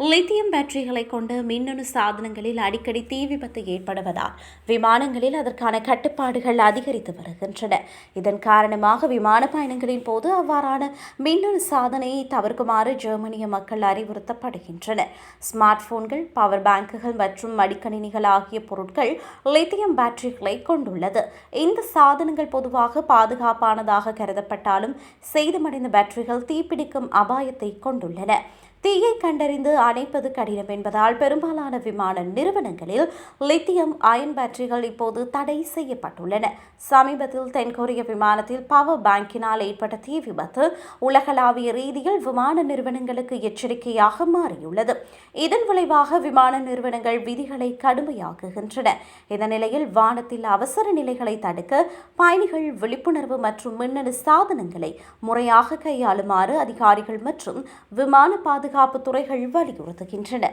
Lithium பேட்டரிகளை கொண்ட மின்னணு சாதனங்களில் அடிக்கடி தீ விபத்து ஏற்படுவதால் விமானங்களில் அதற்கான கட்டுப்பாடுகள் அதிகரித்து வருகின்றன. இதன் காரணமாக விமான பயணங்களின் போது அவ்வாறான மின்னணு சாதனையை தவிர்க்குமாறு ஜெர்மனிய மக்கள் அறிவுறுத்தப்படுகின்றனர் ஸ்மார்ட் போன்கள் பவர் பேங்குகள் மற்றும் மடிக்கணினிகள் ஆகிய பொருட்கள் லித்தியம் பேட்டரிகளை கொண்டுள்ளது. இந்த சாதனங்கள் பொதுவாக பாதுகாப்பானதாக கருதப்பட்டாலும் சேதமடைந்த பேட்டரிகள் தீப்பிடிக்கும் அபாயத்தை கொண்டுள்ளன. தீயை கண்டறிந்து அணைப்பது கடினம் என்பதால் பெரும்பாலான விமான நிறுவனங்களில் லித்தியம் அயன் பேட்டரிகள் இப்போது தடை செய்யப்பட்டுள்ளன. சமீபத்தில் தென்கொரிய விமானத்தில் பவர் பேங்கினால் ஏற்பட்ட தீ விபத்து உலகளாவிய ரீதியில் விமான நிறுவனங்களுக்கு எச்சரிக்கையாக மாறியுள்ளது. இதன் விளைவாக விமான நிறுவனங்கள் விதிகளை கடுமையாக்குகின்றன. இந்த நிலையில் வானத்தில் அவசர நிலைகளை தடுக்க பயணிகள் விழிப்புணர்வு மற்றும் மின்னணு சாதனங்களை முறையாக கையாளுமாறு அதிகாரிகள் மற்றும் விமான பாதுகாப்பு பாதுகாப்பு துறைகள் வலியுறுத்துகின்றன.